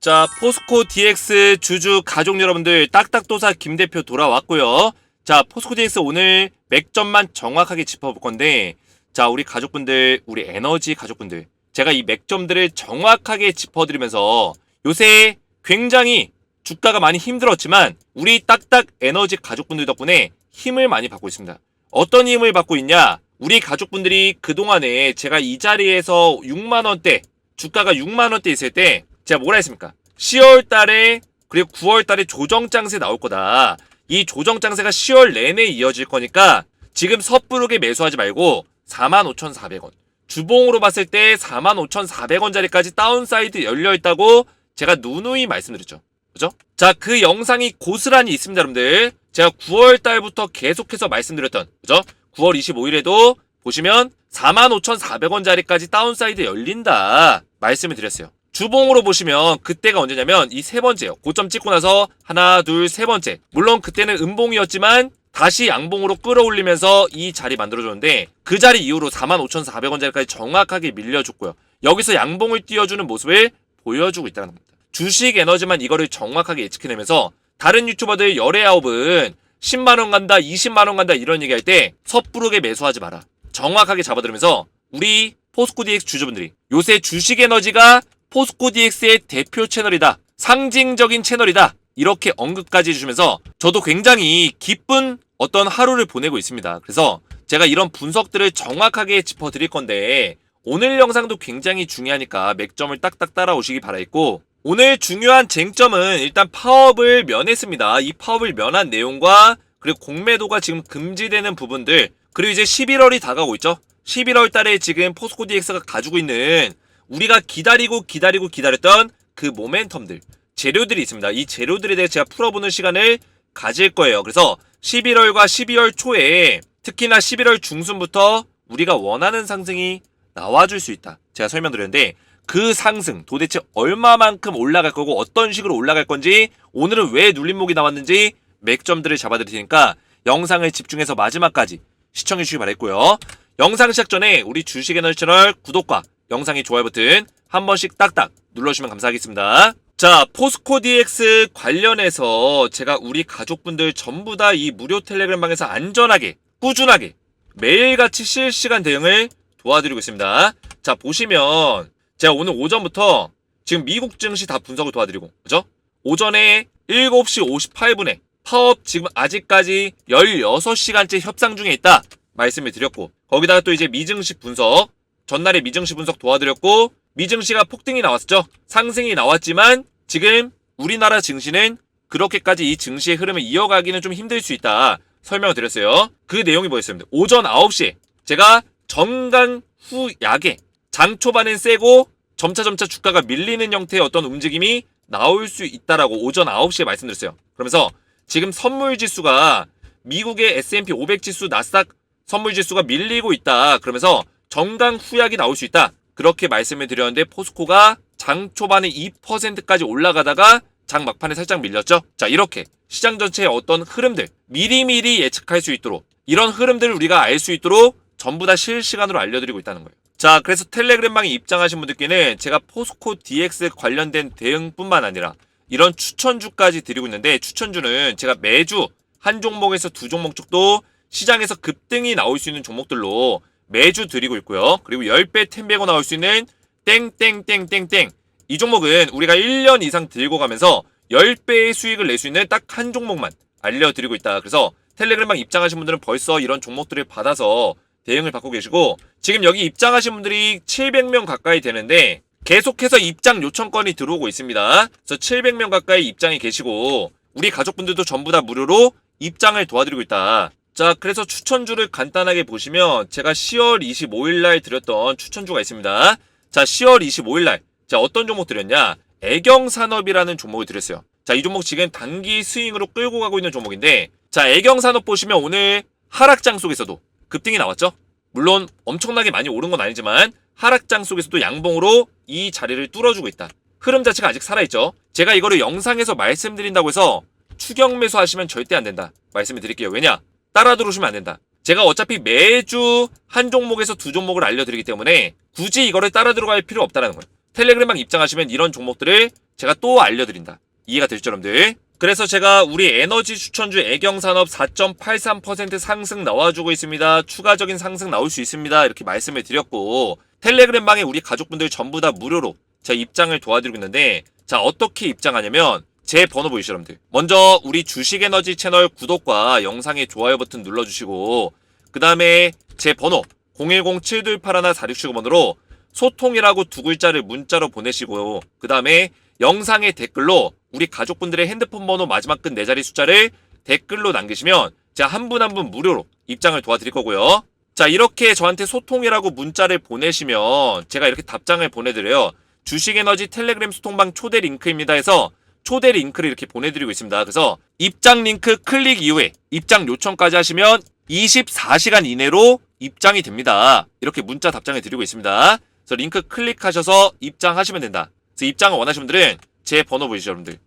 자, 포스코 DX 주주 가족 여러분들 딱딱도사 김 대표 돌아왔고요. 자, 포스코 DX 오늘 맥점만 정확하게 짚어볼 건데, 자, 우리 가족분들, 우리 에너지 가족분들, 제가 이 맥점들을 정확하게 짚어드리면서 요새 굉장히 주가가 많이 힘들었지만 우리 딱딱 에너지 가족분들 덕분에 힘을 많이 받고 있습니다. 어떤 힘을 받고 있냐? 우리 가족분들이 그동안에 제가 이 자리에서 6만원대, 주가가 6만원대 있을 때 제가 뭐라 했습니까? 10월 달에 그리고 9월 달에 조정 장세 나올 거다. 이 조정 장세가 10월 내내 이어질 거니까 지금 섣부르게 매수하지 말고 45,400원. 주봉으로 봤을 때 45,400원짜리까지 다운사이드 열려 있다고 제가 누누이 말씀드렸죠. 그죠? 자, 그 영상이 고스란히 있습니다, 여러분들. 제가 9월 달부터 계속해서 말씀드렸던, 그죠? 9월 25일에도 보시면 45,400원짜리까지 다운사이드 열린다. 말씀을 드렸어요. 주봉으로 보시면 그때가 언제냐면 이 세 번째요. 고점 찍고 나서 하나, 둘, 세 번째. 물론 그때는 음봉이었지만 다시 양봉으로 끌어올리면서 이 자리 만들어줬는데 그 자리 이후로 45,400원짜리까지 정확하게 밀려줬고요. 여기서 양봉을 띄워주는 모습을 보여주고 있다는 겁니다. 주식 에너지만 이거를 정확하게 예측해내면서 다른 유튜버들 열애아홉은 10만원 간다, 20만원 간다 이런 얘기할 때 섣부르게 매수하지 마라. 정확하게 잡아들으면서 우리 포스코 DX 주주분들이 요새 주식 에너지가 포스코 DX의 대표 채널이다. 상징적인 채널이다. 이렇게 언급까지 해주시면서 저도 굉장히 기쁜 어떤 하루를 보내고 있습니다. 그래서 제가 이런 분석들을 정확하게 짚어드릴 건데 오늘 영상도 굉장히 중요하니까 맥점을 딱딱 따라오시기 바라겠고 오늘 중요한 쟁점은 일단 파업을 면했습니다. 이 파업을 면한 내용과 그리고 공매도가 지금 금지되는 부분들 그리고 이제 11월이 다가오고 있죠. 11월 달에 지금 포스코 DX가 가지고 있는 우리가 기다리고 기다리고 기다렸던 그 모멘텀들 재료들이 있습니다. 이 재료들에 대해 제가 풀어보는 시간을 가질 거예요. 그래서 11월과 12월 초에 특히나 11월 중순부터 우리가 원하는 상승이 나와줄 수 있다. 제가 설명드렸는데 그 상승 도대체 얼마만큼 올라갈 거고 어떤 식으로 올라갈 건지 오늘은 왜 눌림목이 나왔는지 맥점들을 잡아드릴 테니까 영상을 집중해서 마지막까지 시청해 주시기 바랬고요. 영상 시작 전에 우리 주식에너지 채널 구독과 영상의 좋아요 버튼 한 번씩 딱딱 눌러주시면 감사하겠습니다. 자, 포스코 DX 관련해서 제가 우리 가족분들 전부 다 이 무료 텔레그램 방에서 안전하게, 꾸준하게, 매일같이 실시간 대응을 도와드리고 있습니다. 자, 보시면 제가 오늘 오전부터 지금 미국 증시 다 분석을 도와드리고, 그죠? 오전에 7시 58분에 파업 지금 아직까지 16시간째 협상 중에 있다. 말씀을 드렸고, 거기다가 또 이제 미증시 분석, 전날에 미증시 분석 도와드렸고, 미증시가 폭등이 나왔죠. 상승이 나왔지만 지금 우리나라 증시는 그렇게까지 이 증시의 흐름을 이어가기는 좀 힘들 수 있다. 설명을 드렸어요. 그 내용이 뭐였습니다. 오전 9시에 제가 정강 후 약에 장 초반엔 세고 점차점차 주가가 밀리는 형태의 어떤 움직임이 나올 수 있다라고 오전 9시에 말씀드렸어요. 그러면서 지금 선물 지수가 미국의 S&P 500 지수 나스닥 선물 지수가 밀리고 있다. 그러면서 정강 후약이 나올 수 있다. 그렇게 말씀을 드렸는데 포스코가 장 초반에 2%까지 올라가다가 장 막판에 살짝 밀렸죠. 자, 이렇게 시장 전체의 어떤 흐름들 미리미리 예측할 수 있도록 이런 흐름들을 우리가 알 수 있도록 전부 다 실시간으로 알려드리고 있다는 거예요. 자, 그래서 텔레그램방에 입장하신 분들께는 제가 포스코 DX 관련된 대응뿐만 아니라 이런 추천주까지 드리고 있는데 추천주는 제가 매주 한 종목에서 두 종목 쪽도 시장에서 급등이 나올 수 있는 종목들로 매주 드리고 있고요. 그리고 10배 템베고 나올 수 있는 땡땡땡땡땡 이 종목은 우리가 1년 이상 들고 가면서 10배의 수익을 낼 수 있는 딱 한 종목만 알려드리고 있다. 그래서 텔레그램방 입장하신 분들은 벌써 이런 종목들을 받아서 대응을 받고 계시고 지금 여기 입장하신 분들이 700명 가까이 되는데 계속해서 입장 요청건이 들어오고 있습니다. 그래서 700명 가까이 입장이 계시고 우리 가족분들도 전부 다 무료로 입장을 도와드리고 있다. 자, 그래서 추천주를 간단하게 보시면 제가 10월 25일 날 드렸던 추천주가 있습니다. 자, 10월 25일 날. 자, 어떤 종목 드렸냐? 애경산업이라는 종목을 드렸어요. 자, 이 종목 지금 단기 스윙으로 끌고 가고 있는 종목인데 자, 애경산업 보시면 오늘 하락장 속에서도 급등이 나왔죠? 물론 엄청나게 많이 오른 건 아니지만 하락장 속에서도 양봉으로 이 자리를 뚫어주고 있다. 흐름 자체가 아직 살아있죠? 제가 이거를 영상에서 말씀드린다고 해서 추격 매수하시면 절대 안 된다. 말씀을 드릴게요. 왜냐? 따라 들어오시면 안 된다. 제가 어차피 매주 한 종목에서 두 종목을 알려드리기 때문에 굳이 이거를 따라 들어갈 필요 없다는 거예요. 텔레그램방 입장하시면 이런 종목들을 제가 또 알려드린다. 이해가 되시죠, 여러분들? 그래서 제가 우리 에너지 추천주 애경산업 4.83% 상승 나와주고 있습니다. 추가적인 상승 나올 수 있습니다. 이렇게 말씀을 드렸고 텔레그램방에 우리 가족분들 전부 다 무료로 제가 입장을 도와드리고 있는데 자 어떻게 입장하냐면 제 번호 보이시죠, 여러분들? 먼저 우리 주식에너지 채널 구독과 영상의 좋아요 버튼 눌러주시고 그 다음에 제 번호 010-7281-4675번으로 소통이라고 두 글자를 문자로 보내시고 그 다음에 영상의 댓글로 우리 가족분들의 핸드폰 번호 마지막 끝 네 자리 숫자를 댓글로 남기시면 제가 한 분 한 분 무료로 입장을 도와드릴 거고요. 자 이렇게 저한테 소통이라고 문자를 보내시면 제가 이렇게 답장을 보내드려요. 주식에너지 텔레그램 소통방 초대 링크입니다 해서 초대 링크를 이렇게 보내드리고 있습니다. 그래서 입장 링크 클릭 이후에 입장 요청까지 하시면 24시간 이내로 입장이 됩니다. 이렇게 문자 답장을 드리고 있습니다. 그래서 링크 클릭하셔서 입장하시면 된다. 그래서 입장을 원하시는 분들은 제 번호 보이시죠, 여러분들?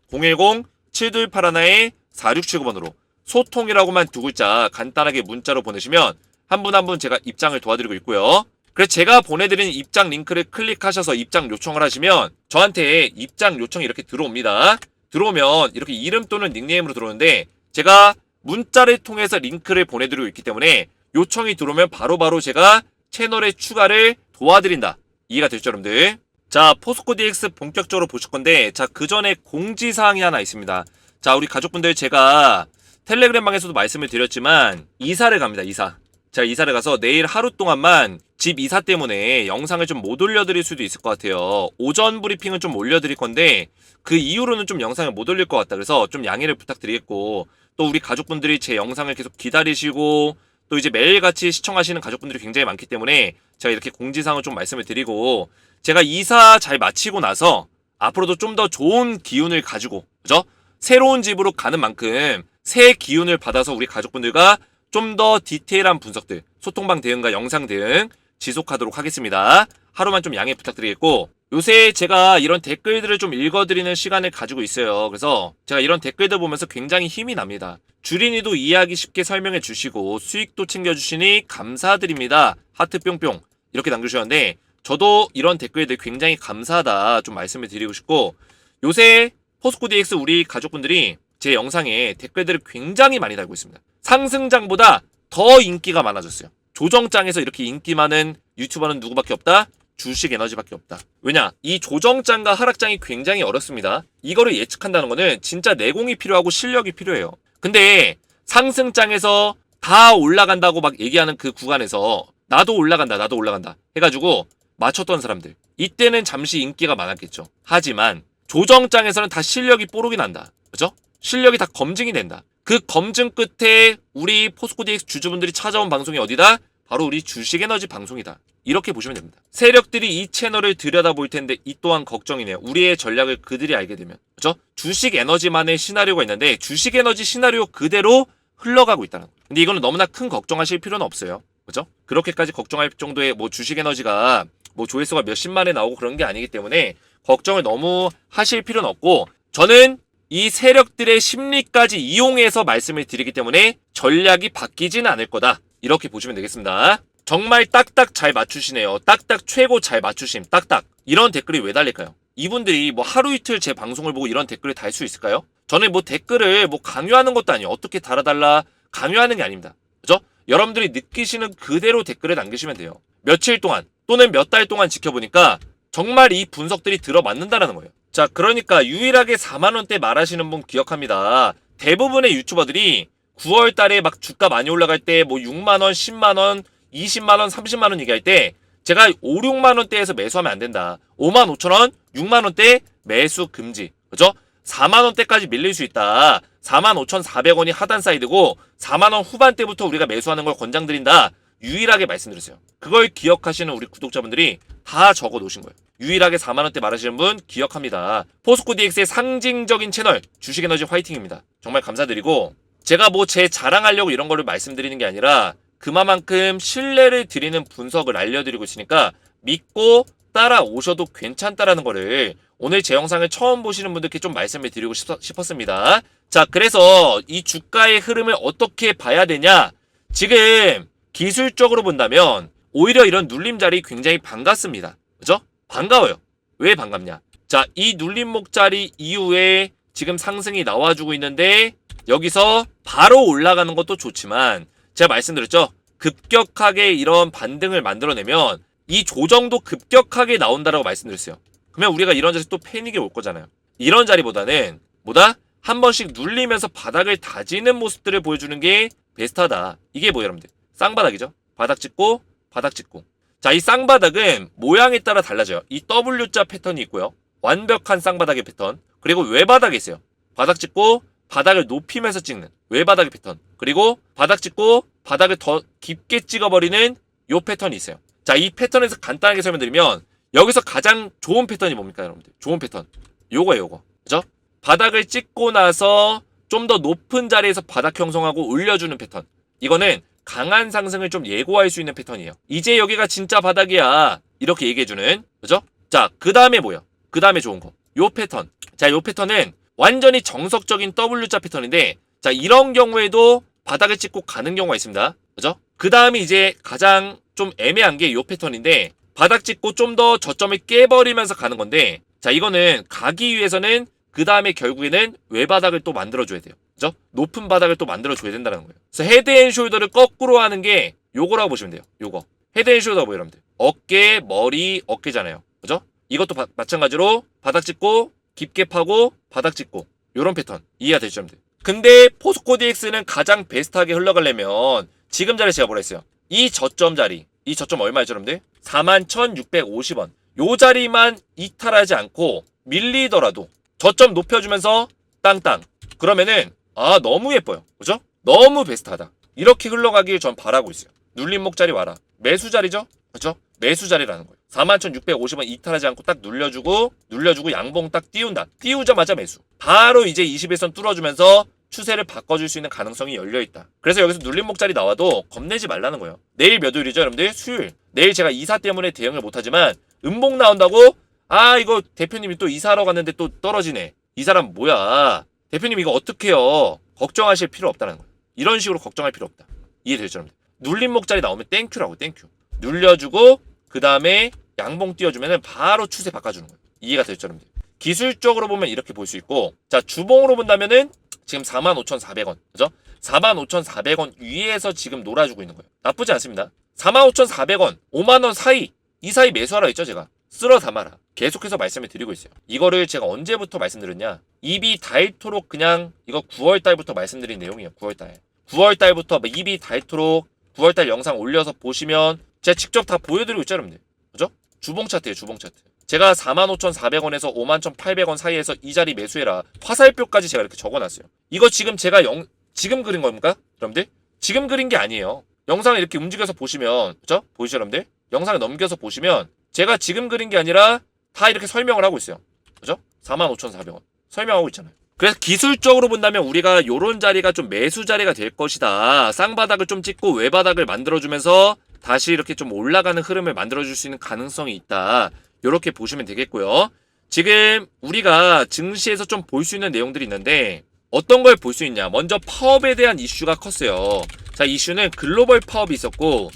010-7281-4679번으로 소통이라고만 두 글자 간단하게 문자로 보내시면 한 분 한분 제가 입장을 도와드리고 있고요. 그래서 제가 보내드리는 입장 링크를 클릭하셔서 입장 요청을 하시면 저한테 입장 요청이 이렇게 들어옵니다. 들어오면 이렇게 이름 또는 닉네임으로 들어오는데 제가 문자를 통해서 링크를 보내드리고 있기 때문에 요청이 들어오면 바로바로 제가 채널에 추가를 도와드린다. 이해가 되죠, 여러분들? 자, 포스코 DX 본격적으로 보실 건데, 자, 그 전에 공지사항이 하나 있습니다. 자, 우리 가족분들 제가 텔레그램 방에서도 말씀을 드렸지만, 이사를 갑니다, 이사. 제가 이사를 가서 내일 하루 동안만 집 이사 때문에 영상을 좀 못 올려드릴 수도 있을 것 같아요. 오전 브리핑은 좀 올려드릴 건데, 그 이후로는 좀 영상을 못 올릴 것 같다. 그래서 좀 양해를 부탁드리겠고, 또 우리 가족분들이 제 영상을 계속 기다리시고, 또 이제 매일같이 시청하시는 가족분들이 굉장히 많기 때문에 제가 이렇게 공지사항을 좀 말씀을 드리고 제가 이사 잘 마치고 나서 앞으로도 좀 더 좋은 기운을 가지고 그죠? 새로운 집으로 가는 만큼 새 기운을 받아서 우리 가족분들과 좀 더 디테일한 분석들 소통방 대응과 영상 대응 지속하도록 하겠습니다. 하루만 좀 양해 부탁드리겠고 요새 제가 이런 댓글들을 좀 읽어드리는 시간을 가지고 있어요. 그래서 제가 이런 댓글들 보면서 굉장히 힘이 납니다. 주린이도 이해하기 쉽게 설명해 주시고 수익도 챙겨주시니 감사드립니다. 하트 뿅뿅 이렇게 남겨주셨는데 저도 이런 댓글들 굉장히 감사하다 좀 말씀을 드리고 싶고 요새 포스코 DX 우리 가족분들이 제 영상에 댓글들을 굉장히 많이 달고 있습니다. 상승장보다 더 인기가 많아졌어요. 조정장에서 이렇게 인기 많은 유튜버는 누구밖에 없다? 주식 에너지밖에 없다. 왜냐? 이 조정장과 하락장이 굉장히 어렵습니다. 이거를 예측한다는 거는 진짜 내공이 필요하고 실력이 필요해요. 근데 상승장에서 다 올라간다고 막 얘기하는 그 구간에서 나도 올라간다, 나도 올라간다 해가지고 맞췄던 사람들. 이때는 잠시 인기가 많았겠죠. 하지만 조정장에서는 다 실력이 뽀록이 난다. 그죠? 실력이 다 검증이 된다. 그 검증 끝에 우리 포스코 DX 주주분들이 찾아온 방송이 어디다? 바로 우리 주식에너지 방송이다. 이렇게 보시면 됩니다. 세력들이 이 채널을 들여다볼 텐데 이 또한 걱정이네요. 우리의 전략을 그들이 알게 되면. 그죠? 주식 에너지만의 시나리오가 있는데 주식 에너지 시나리오 그대로 흘러가고 있다는 거. 근데 이거는 너무나 큰 걱정하실 필요는 없어요. 그죠? 그렇게까지 걱정할 정도의 뭐 주식 에너지가 뭐 조회수가 몇십만에 나오고 그런 게 아니기 때문에 걱정을 너무 하실 필요는 없고 저는 이 세력들의 심리까지 이용해서 말씀을 드리기 때문에 전략이 바뀌지는 않을 거다. 이렇게 보시면 되겠습니다. 정말 딱딱 잘 맞추시네요. 딱딱 최고 잘 맞추심. 딱딱. 이런 댓글이 왜 달릴까요? 이분들이 뭐 하루 이틀 제 방송을 보고 이런 댓글을 달 수 있을까요? 저는 뭐 댓글을 뭐 강요하는 것도 아니에요. 어떻게 달아달라 강요하는 게 아닙니다. 그죠? 여러분들이 느끼시는 그대로 댓글을 남기시면 돼요. 며칠 동안 또는 몇 달 동안 지켜보니까 정말 이 분석들이 들어맞는다라는 거예요. 자, 그러니까 유일하게 4만 원대 말하시는 분 기억합니다. 대부분의 유튜버들이 9월 달에 막 주가 많이 올라갈 때 뭐 6만 원, 10만 원, 20만 원, 30만 원 얘기할 때 제가 5, 6만 원대에서 매수하면 안 된다. 5만 5천 원, 6만 원대 매수 금지. 그죠? 4만 원대까지 밀릴 수 있다. 4만 5,400원이 하단 사이드고 4만 원 후반대부터 우리가 매수하는 걸 권장드린다. 유일하게 말씀드렸어요. 그걸 기억하시는 우리 구독자분들이 다 적어 놓으신 거예요. 유일하게 4만 원대 말하시는 분 기억합니다. 포스코 DX의 상징적인 채널 주식에너지 화이팅입니다. 정말 감사드리고 제가 뭐 제 자랑하려고 이런 거를 말씀드리는 게 아니라 그만큼 신뢰를 드리는 분석을 알려드리고 있으니까 믿고 따라오셔도 괜찮다라는 거를 오늘 제 영상을 처음 보시는 분들께 좀 말씀을 드리고 싶, 었습니다 자, 그래서 이 주가의 흐름을 어떻게 봐야 되냐? 지금 기술적으로 본다면 오히려 이런 눌림 자리 굉장히 반갑습니다. 그죠? 반가워요. 왜 반갑냐? 자, 이 눌림목 자리 이후에 지금 상승이 나와주고 있는데 여기서 바로 올라가는 것도 좋지만 제가 말씀드렸죠. 급격하게 이런 반등을 만들어내면 이 조정도 급격하게 나온다라고 말씀드렸어요. 그러면 우리가 이런 자리에서 또 패닉이 올 거잖아요. 이런 자리보다는 뭐다? 한 번씩 눌리면서 바닥을 다지는 모습들을 보여주는 게 베스트하다. 이게 뭐예요, 여러분들? 쌍바닥이죠. 바닥 찍고 바닥 찍고. 자, 이 쌍바닥은 모양에 따라 달라져요. 이 W자 패턴이 있고요. 완벽한 쌍바닥의 패턴. 그리고 외바닥이 있어요. 바닥 찍고 바닥을 높이면서 찍는 외바닥의 패턴. 그리고 바닥 찍고 바닥을 더 깊게 찍어버리는 요 패턴이 있어요. 자, 이 패턴에서 간단하게 설명드리면 여기서 가장 좋은 패턴이 뭡니까, 여러분들? 좋은 패턴. 요거예요, 요거. 그죠? 바닥을 찍고 나서 좀 더 높은 자리에서 바닥 형성하고 올려주는 패턴. 이거는 강한 상승을 좀 예고할 수 있는 패턴이에요. 이제 여기가 진짜 바닥이야. 이렇게 얘기해주는. 그죠? 자, 그 다음에 뭐야? 그 다음에 좋은 거. 요 패턴. 자, 요 패턴은 완전히 정석적인 W자 패턴인데, 자, 이런 경우에도 바닥을 찍고 가는 경우가 있습니다. 그죠? 그 다음에 이제 가장 좀 애매한 게 요 패턴인데, 바닥 찍고 좀 더 저점을 깨버리면서 가는 건데, 자, 이거는 가기 위해서는 그 다음에 결국에는 외바닥을 또 만들어줘야 돼요. 그죠? 높은 바닥을 또 만들어줘야 된다는 거예요. 그래서 헤드 앤 숄더를 거꾸로 하는 게 요거라고 보시면 돼요. 요거. 헤드 앤 숄더 뭐 여러분들. 어깨, 머리, 어깨잖아요. 그죠? 이것도 바- 마찬가지로 바닥 찍고 깊게 파고 바닥 찍고 요런 패턴 이해가 되죠, 여러분들? 근데 포스코 DX는 가장 베스트하게 흘러가려면 지금 자리 제가 뭐라 했어요? 이 저점 자리. 이 저점 얼마였죠, 여러분들? 41,650원. 요 자리만 이탈하지 않고 밀리더라도 저점 높여주면서 땅땅. 그러면은 아 너무 예뻐요. 그죠? 너무 베스트하다. 이렇게 흘러가길 전 바라고 있어요. 눌림목 자리 와라. 매수 자리죠? 그죠? 매수 자리라는 거예요. 41,650원 이탈하지 않고 딱 눌려주고 눌려주고 양봉 딱 띄운다. 띄우자마자 매수. 바로 이제 21선 뚫어주면서 추세를 바꿔줄 수 있는 가능성이 열려있다. 그래서 여기서 눌림목 자리 나와도 겁내지 말라는 거예요. 내일 몇 요일이죠 여러분들? 수요일. 내일 제가 이사 때문에 대응을 못하지만 음봉 나온다고 아 이거 대표님이 또 이사하러 갔는데 또 떨어지네. 이 사람 뭐야? 대표님 이거 어떡해요? 걱정하실 필요 없다는 거예요. 이런 식으로 걱정할 필요 없다. 이해되죠 여러분들? 눌림목 자리 나오면 땡큐라고 땡큐. 눌려주고 그 다음에 양봉 띄워주면 바로 추세 바꿔주는 거예요. 이해가 되죠 여러분들? 기술적으로 보면 이렇게 볼 수 있고 자 주봉으로 본다면은 지금 45,400원 그죠? 45,400원 위에서 지금 놀아주고 있는 거예요. 나쁘지 않습니다. 45,400원, 5만원 사이 이 사이 매수하라 했죠 제가. 쓸어 담아라. 계속해서 말씀을 드리고 있어요. 이거를 제가 언제부터 말씀드렸냐? 입이 닳도록 그냥 이거 9월 달부터 말씀드린 내용이에요. 9월 달. 9월 달부터 입이 닳도록 9월 달 영상 올려서 보시면 제가 직접 다 보여드리고 있죠, 여러분들. 그죠? 주봉 차트예요, 주봉 차트. 제가 45,400원에서 51,800원 사이에서 이 자리 매수해라. 화살표까지 제가 이렇게 적어놨어요. 이거 지금 제가 영, 지금 그린 겁니까? 여러분들? 지금 그린 게 아니에요. 영상을 이렇게 움직여서 보시면, 그죠? 보이시죠, 여러분들? 영상을 넘겨서 보시면, 제가 지금 그린 게 아니라 다 이렇게 설명을 하고 있어요. 그죠? 45,400원. 설명하고 있잖아요. 그래서 기술적으로 본다면 우리가 요런 자리가 좀 매수 자리가 될 것이다. 쌍바닥을 좀 찍고 외바닥을 만들어주면서 다시 이렇게 좀 올라가는 흐름을 만들어줄 수 있는 가능성이 있다. 요렇게 보시면 되겠고요. 지금 우리가 증시에서 좀 볼 수 있는 내용들이 있는데 어떤 걸 볼 수 있냐? 먼저 파업에 대한 이슈가 컸어요. 자, 이슈는 글로벌 파업이 있었고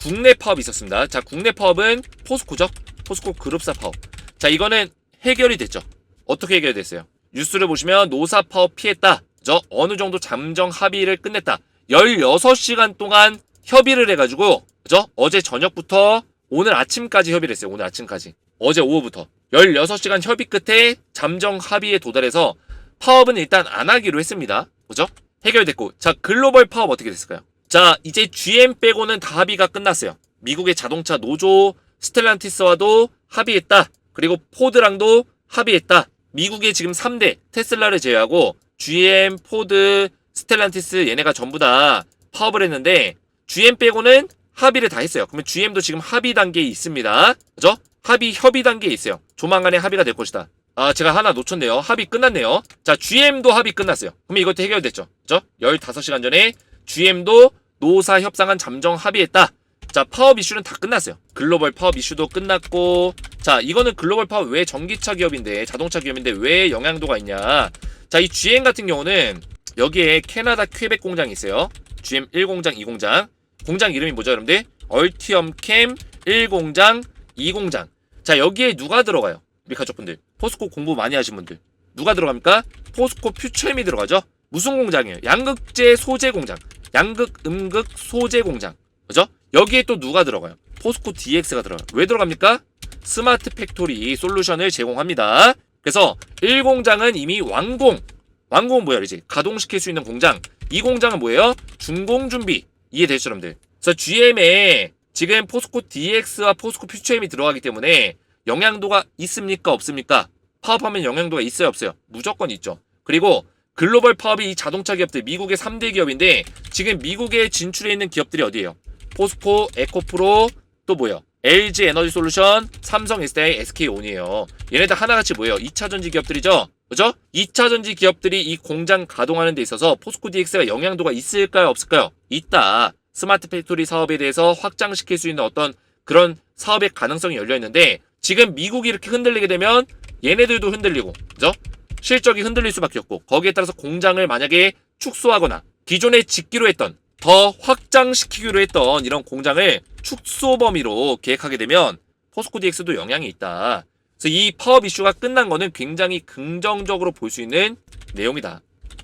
국내 파업이 있었습니다. 자, 국내 파업은 포스코죠? 포스코 그룹사 파업. 자, 이거는 해결이 됐죠. 어떻게 해결됐어요? 뉴스를 보시면 노사 파업 피했다. 저 어느 정도 잠정 합의를 끝냈다. 16시간 동안 협의를 해가지고 그죠? 어제 저녁부터 오늘 아침까지 협의를 했어요. 오늘 아침까지. 어제 오후부터. 16시간 협의 끝에 잠정 합의에 도달해서 파업은 일단 안 하기로 했습니다. 그죠? 해결됐고. 자, 글로벌 파업 어떻게 됐을까요? 자, 이제 GM 빼고는 다 합의가 끝났어요. 미국의 자동차 노조 스텔란티스와도 합의했다. 그리고 포드랑도 합의했다. 미국의 지금 3대 테슬라를 제외하고 GM, 포드, 스텔란티스 얘네가 전부 다 파업을 했는데 GM 빼고는 합의를 다 했어요. 그러면 GM도 지금 합의 단계에 있습니다. 그죠? 합의 협의 단계에 있어요. 조만간에 합의가 될 것이다. 아, 제가 하나 놓쳤네요. 합의 끝났네요. 자, GM도 합의 끝났어요. 그럼 이것도 해결됐죠. 그죠? 15시간 전에 GM도 노사 협상안 잠정 합의했다. 자, 파업 이슈는 다 끝났어요. 글로벌 파업 이슈도 끝났고, 자, 이거는 글로벌 파업 왜 전기차 기업인데, 자동차 기업인데 왜 영향도가 있냐. 자, 이 GM 같은 경우는 여기에 캐나다 퀘벡 공장이 있어요. GM 1공장, 2공장. 공장 이름이 뭐죠, 여러분들? 얼티엄 캠 1공장, 2공장. 자, 여기에 누가 들어가요? 우리 가족분들 포스코 공부 많이 하신 분들 누가 들어갑니까? 포스코 퓨처엠이 들어가죠. 무슨 공장이에요? 양극재 소재 공장. 양극 음극 소재 공장. 그죠? 여기에 또 누가 들어가요? 포스코 DX가 들어가요. 왜 들어갑니까? 스마트 팩토리 솔루션을 제공합니다. 그래서 1공장은 이미 완공. 완공은 뭐야, 이제 가동시킬 수 있는 공장. 이 공장은 뭐예요? 준공 준비. 이해되시죠, 여러분들? 그래서 GM에 지금 포스코 DX와 포스코 퓨처엠이 들어가기 때문에 영향도가 있습니까, 없습니까? 파업하면 영향도가 있어요, 없어요? 무조건 있죠. 그리고 글로벌 파업이 이 자동차 기업들 미국의 3대 기업인데 지금 미국에 진출해 있는 기업들이 어디예요? 포스코, 에코프로, 또 뭐예요? LG 에너지 솔루션, 삼성 SDI, SK온이에요. 얘네들 하나같이 뭐예요? 2차 전지 기업들이죠? 그죠? 2차 전지 기업들이 이 공장 가동하는 데 있어서 포스코 DX가 영향도가 있을까요? 없을까요? 있다. 스마트 팩토리 사업에 대해서 확장시킬 수 있는 어떤 그런 사업의 가능성이 열려 있는데 지금 미국이 이렇게 흔들리게 되면 얘네들도 흔들리고, 그죠? 실적이 흔들릴 수밖에 없고 거기에 따라서 공장을 만약에 축소하거나 기존에 짓기로 했던 더 확장시키기로 했던 이런 공장을 축소 범위로 계획하게 되면 포스코 DX도 영향이 있다. 그래서 이 파업 이슈가 끝난 거는 굉장히 긍정적으로 볼 수 있는 내용이다.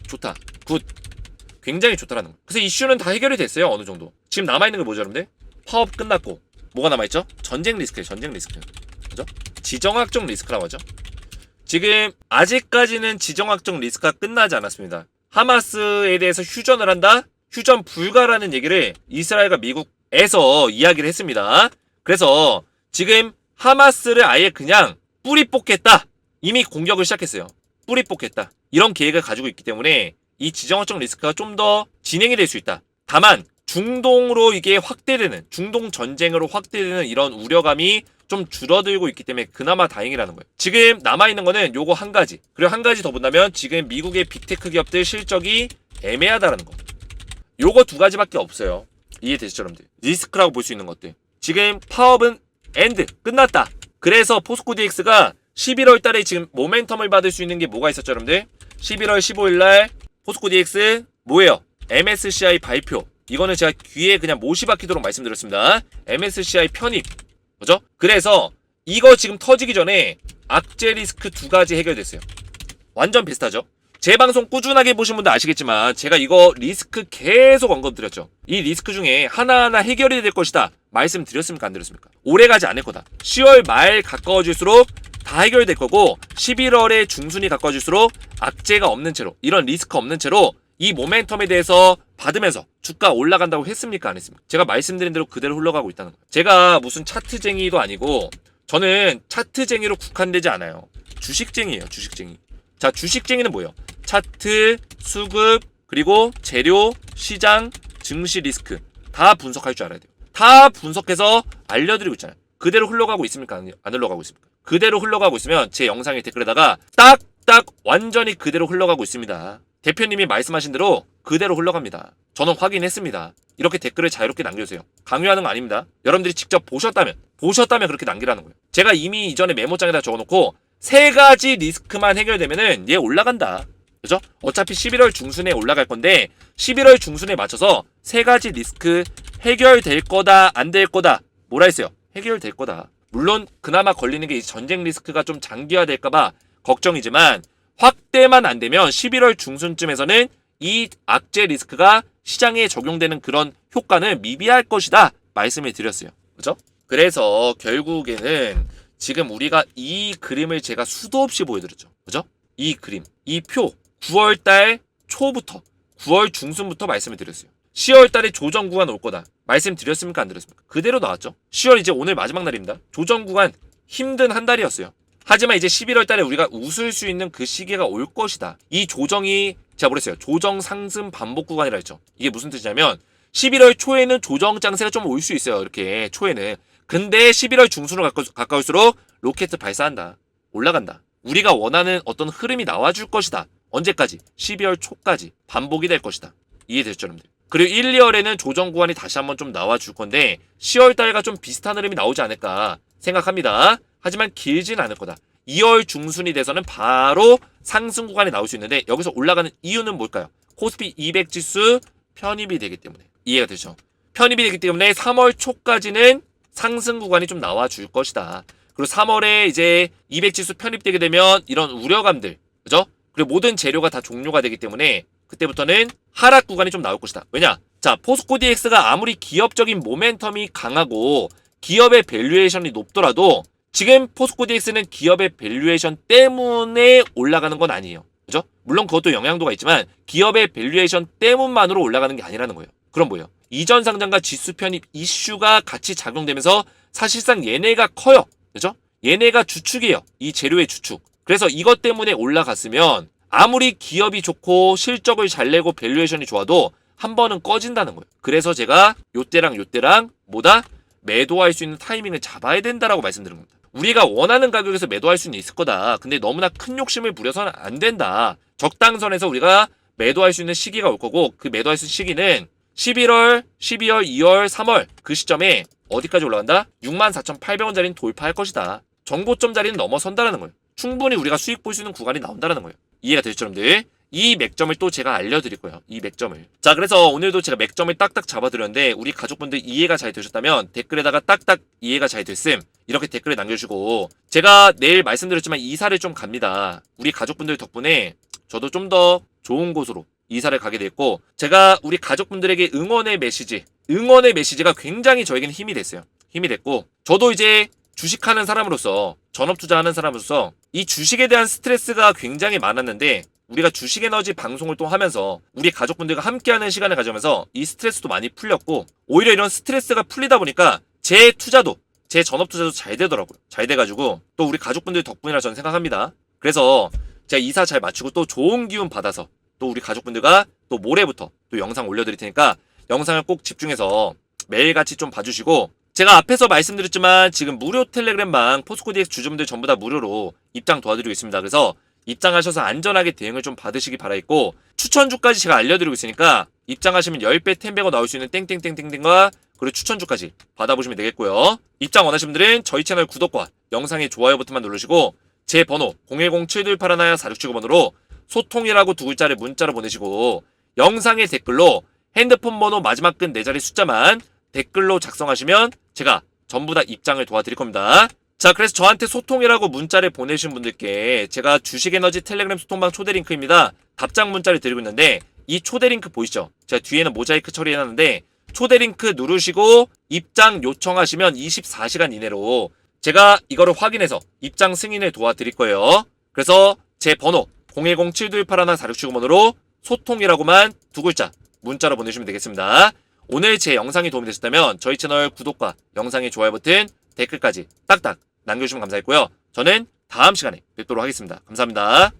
좋다. 굿. 굉장히 좋다라는 거. 그래서 이슈는 다 해결이 됐어요. 어느 정도. 지금 남아있는 게 뭐죠, 여러분들? 파업 끝났고 뭐가 남아있죠? 전쟁 리스크예요. 전쟁 리스크. 그죠? 지정학적 리스크라고 하죠. 지금 아직까지는 지정학적 리스크가 끝나지 않았습니다. 하마스에 대해서 휴전을 한다? 휴전 불가라는 얘기를 이스라엘과 미국에서 이야기를 했습니다. 그래서 지금 하마스를 아예 그냥 뿌리 뽑겠다. 이미 공격을 시작했어요. 뿌리 뽑겠다. 이런 계획을 가지고 있기 때문에 이 지정학적 리스크가 좀 더 진행이 될 수 있다. 다만 중동으로 이게 확대되는 중동 전쟁으로 확대되는 이런 우려감이 좀 줄어들고 있기 때문에 그나마 다행이라는 거예요. 지금 남아있는 거는 요거 한 가지. 그리고 한 가지 더 본다면 지금 미국의 빅테크 기업들 실적이 애매하다라는 거. 요거 두 가지밖에 없어요. 이해되시죠, 여러분들? 리스크라고 볼 수 있는 것들. 지금 파업은 엔드 끝났다. 그래서 포스코 DX가 11월 달에 지금 모멘텀을 받을 수 있는 게 뭐가 있었죠, 여러분들? 11월 15일 날 포스코 DX 뭐예요? MSCI 발표. 이거는 제가 귀에 그냥 못이 박히도록 말씀드렸습니다. MSCI 편입. 그죠? 그래서 이거 지금 터지기 전에 악재 리스크 두 가지 해결됐어요. 완전 비슷하죠? 제 방송 꾸준하게 보신 분들 아시겠지만 제가 이거 리스크 계속 언급드렸죠. 이 리스크 중에 하나하나 해결이 될 것이다. 말씀드렸습니까? 안 드렸습니까? 오래 가지 않을 거다. 10월 말 가까워질수록 다 해결될 거고 11월에 중순이 가까워질수록 악재가 없는 채로 이런 리스크 없는 채로 이 모멘텀에 대해서 받으면서 주가 올라간다고 했습니까? 안 했습니까? 제가 말씀드린 대로 그대로 흘러가고 있다는 거예요. 제가 무슨 차트쟁이도 아니고 저는 차트쟁이로 국한되지 않아요. 주식쟁이에요. 주식쟁이. 자, 주식쟁이는 뭐예요? 차트, 수급, 그리고 재료, 시장, 증시 리스크 다 분석할 줄 알아야 돼요. 다 분석해서 알려드리고 있잖아요. 그대로 흘러가고 있습니까? 안- 안 흘러가고 있습니까? 그대로 흘러가고 있으면 제 영상의 댓글에다가 딱딱 완전히 그대로 흘러가고 있습니다. 대표님이 말씀하신 대로 그대로 흘러갑니다. 저는 확인했습니다. 이렇게 댓글을 자유롭게 남겨주세요. 강요하는 거 아닙니다. 여러분들이 직접 보셨다면, 보셨다면 그렇게 남기라는 거예요. 제가 이미 이전에 메모장에다 적어놓고 세 가지 리스크만 해결되면은 얘 올라간다. 그죠? 어차피 11월 중순에 올라갈 건데 11월 중순에 맞춰서 세 가지 리스크 해결될 거다, 안 될 거다. 뭐라 했어요? 해결될 거다. 물론 그나마 걸리는 게이 전쟁 리스크가 좀 장기화될까봐 걱정이지만 확대만 안 되면 11월 중순쯤에서는 이 악재 리스크가 시장에 적용되는 그런 효과는 미비할 것이다 말씀을 드렸어요. 그죠? 그래서 결국에는 지금 우리가 이 그림을 제가 수도 없이 보여드렸죠. 그죠? 이 그림, 이 표, 9월 달 초부터, 9월 중순부터 말씀을 드렸어요. 10월 달에 조정 구간 올 거다. 말씀드렸습니까? 안 드렸습니까? 그대로 나왔죠. 10월 이제 오늘 마지막 날입니다. 조정 구간 힘든 한 달이었어요. 하지만 이제 11월 달에 우리가 웃을 수 있는 그 시기가 올 것이다. 이 조정이 제가 뭐랬어요? 조정 상승 반복 구간이라 했죠. 이게 무슨 뜻이냐면 11월 초에는 조정 장세가 좀 올 수 있어요. 이렇게 초에는. 근데 11월 중순으로 가까, 가까울 수록 로켓 발사한다. 올라간다. 우리가 원하는 어떤 흐름이 나와줄 것이다. 언제까지? 12월 초까지 반복이 될 것이다. 이해되셨죠, 여러분들? 그리고 1, 2월에는 조정 구간이 다시 한번 좀 나와줄 건데 10월 달과 좀 비슷한 흐름이 나오지 않을까 생각합니다. 하지만 길진 않을 거다. 2월 중순이 돼서는 바로 상승 구간이 나올 수 있는데 여기서 올라가는 이유는 뭘까요? 코스피 200 지수 편입이 되기 때문에 이해가 되죠. 편입이 되기 때문에 3월 초까지는 상승 구간이 좀 나와 줄 것이다. 그리고 3월에 이제 200지수 편입되게 되면 이런 우려감들, 그죠? 그리고 모든 재료가 다 종료가 되기 때문에 그때부터는 하락 구간이 좀 나올 것이다. 왜냐? 자, 포스코 DX가 아무리 기업적인 모멘텀이 강하고 기업의 밸류에이션이 높더라도 지금 포스코 DX는 기업의 밸류에이션 때문에 올라가는 건 아니에요. 그죠? 물론 그것도 영향도가 있지만 기업의 밸류에이션 때문만으로 올라가는 게 아니라는 거예요. 그럼 뭐예요? 이전 상장과 지수 편입 이슈가 같이 작용되면서 사실상 얘네가 커요. 그죠? 얘네가 주축이에요. 이 재료의 주축. 그래서 이것 때문에 올라갔으면 아무리 기업이 좋고 실적을 잘 내고 밸류에이션이 좋아도 한 번은 꺼진다는 거예요. 그래서 제가 요때랑 요때랑 뭐다? 매도할 수 있는 타이밍을 잡아야 된다라고 말씀드린 겁니다. 우리가 원하는 가격에서 매도할 수는 있을 거다. 근데 너무나 큰 욕심을 부려서는 안 된다. 적당선에서 우리가 매도할 수 있는 시기가 올 거고 그 매도할 수 있는 시기는 11월, 12월, 2월, 3월 그 시점에 어디까지 올라간다? 64,800원짜리는 돌파할 것이다. 정고점 자리는 넘어선다라는 거예요. 충분히 우리가 수익 볼 수 있는 구간이 나온다라는 거예요. 이해가 되시죠, 여러분들? 이 맥점을 또 제가 알려드릴 거예요. 이 맥점을. 자, 그래서 오늘도 제가 맥점을 딱딱 잡아드렸는데 우리 가족분들 이해가 잘 되셨다면 댓글에다가 딱딱 이해가 잘 됐음 이렇게 댓글을 남겨주시고 제가 내일 말씀드렸지만 이사를 좀 갑니다. 우리 가족분들 덕분에 저도 좀 더 좋은 곳으로 이사를 가게 됐고 제가 우리 가족분들에게 응원의 메시지 응원의 메시지가 굉장히 저에게는 힘이 됐어요. 힘이 됐고 저도 이제 주식하는 사람으로서 전업 투자하는 사람으로서 이 주식에 대한 스트레스가 굉장히 많았는데 우리가 주식 에너지 방송을 또 하면서 우리 가족분들과 함께하는 시간을 가지면서 이 스트레스도 많이 풀렸고 오히려 이런 스트레스가 풀리다 보니까 제 투자도 제 전업 투자도 잘 되더라고요. 잘 돼가지고 또 우리 가족분들 덕분이라 저는 생각합니다. 그래서 제가 이사 잘 마치고 또 좋은 기운 받아서 또 우리 가족분들과 또 모레부터 또 영상 올려드릴 테니까 영상을 꼭 집중해서 매일같이 좀 봐주시고 제가 앞에서 말씀드렸지만 지금 무료 텔레그램방 포스코 DX 주주분들 전부 다 무료로 입장 도와드리고 있습니다. 그래서 입장하셔서 안전하게 대응을 좀 받으시기 바라겠고 추천주까지 제가 알려드리고 있으니까 입장하시면 10배 10배가 나올 수 있는 땡땡땡땡땡과 그리고 추천주까지 받아보시면 되겠고요. 입장 원하시는 분들은 저희 채널 구독과 영상의 좋아요 버튼만 누르시고 제 번호 010-7281-4679번으로 소통이라고 두 글자를 문자로 보내시고 영상의 댓글로 핸드폰 번호 마지막 끝 네 자리 숫자만 댓글로 작성하시면 제가 전부 다 입장을 도와드릴 겁니다. 자, 그래서 저한테 소통이라고 문자를 보내신 분들께 제가 주식에너지 텔레그램 소통방 초대 링크입니다. 답장 문자를 드리고 있는데 이 초대 링크 보이시죠? 제가 뒤에는 모자이크 처리해놨는데 초대 링크 누르시고 입장 요청하시면 24시간 이내로 제가 이거를 확인해서 입장 승인을 도와드릴 거예요. 그래서 제 번호 010-7281-4679번으로 소통이라고만 두 글자 문자로 보내주시면 되겠습니다. 오늘 제 영상이 도움이 되셨다면 저희 채널 구독과 영상의 좋아요 버튼, 댓글까지 딱딱 남겨주시면 감사했고요. 저는 다음 시간에 뵙도록 하겠습니다. 감사합니다.